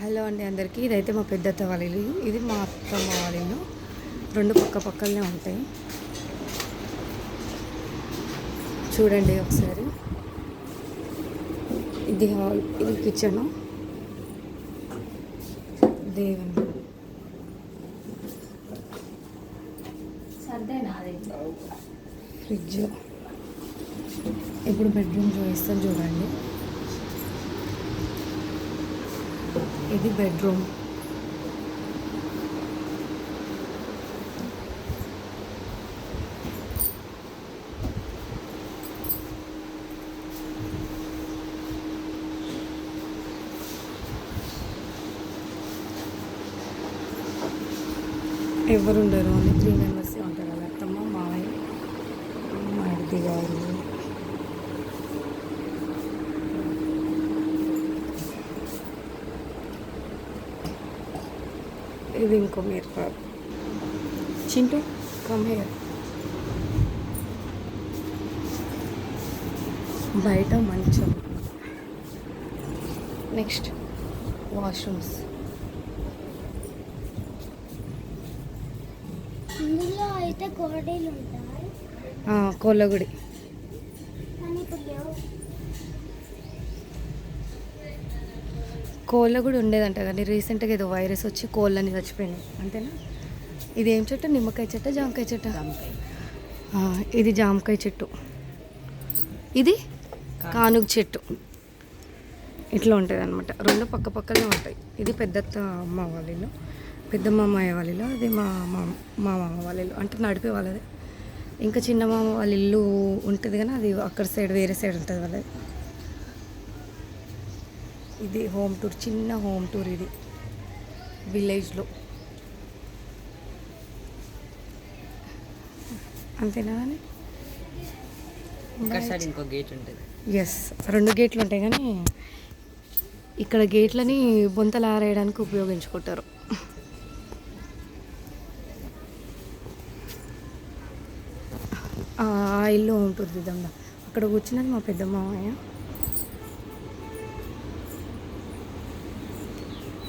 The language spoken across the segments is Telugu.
హలో అండి అందరికీ. ఇదైతే మా పెద్దత్త వాళ్ళ ఇల్లు. ఇది మా అత్తమ్మ వాళ్ళ ఇల్లు. రెండు పక్క పక్కనే ఉంటాయి. చూడండి ఒకసారి. ఇది హాల్ ఇది కిచెను. దేవుని. ఫ్రిడ్జ్. ఇప్పుడు బెడ్రూమ్ చూపిస్తాను చూడండి. ఇది బెడ్రూమ్. ఎవరు ఉండరు ఓన్లీ త్రీ మెంబర్సే ఉంటారు వాళ్ళ అత్తమ్మ మావయ్య మరిది గారు. ఇది ఇంకో మీరు చింటూ కమ్ హియర్ బయట మంచం. నెక్స్ట్ వాష్రూమ్స్ ఇందులో అయితే కోడీలు ఉంటాయి. కోళ్ళగుడి కోళ్ళ కూడా ఉండేదంట కానీ రీసెంట్గా ఏదో వైరస్ వచ్చి కోళ్ళని చచ్చిపోయినాయి. అంతేనా? ఇది ఏం చెట్టు? నిమ్మకాయ చెట్టు జామకాయ చెట్టు? ఇది జామకాయ చెట్టు. ఇది కానుగ చెట్టు. ఇట్లా ఉంటుంది అనమాట రెండు పక్క పక్కనే ఉంటాయి. ఇది పెద్దత్త అమ్మ వాళ్ళ ఇల్లు పెద్ద మామయ్య వాళ్ళ ఇల్లు అది మా మా మా మామ వాళ్ళ ఇల్లు. అంటే నడిపే వాళ్ళది. ఇంకా చిన్న మామ వాళ్ళ ఇల్లు ఉంటుంది కానీ అది అక్కడ సైడ్ వేరే సైడ్ ఉంటుంది వాళ్ళది. ఇది హోమ్ టూర్ చిన్న హోమ్ టూర్ ఇది. విలేజ్లో. అంతేనా అని ఇంకో గేట్ ఉంటుంది. ఎస్ రెండు గేట్లు ఉంటాయి కానీ ఇక్కడ గేట్లని బొంతలు ఆరేయడానికి ఉపయోగించుకుంటారు. ఆ ఇల్లు ఉంటుంది అక్కడ కూర్చున్నది మా పెద్ద మామయ్య.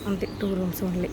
అంతే టూ రూమ్స్ ఓన్లీ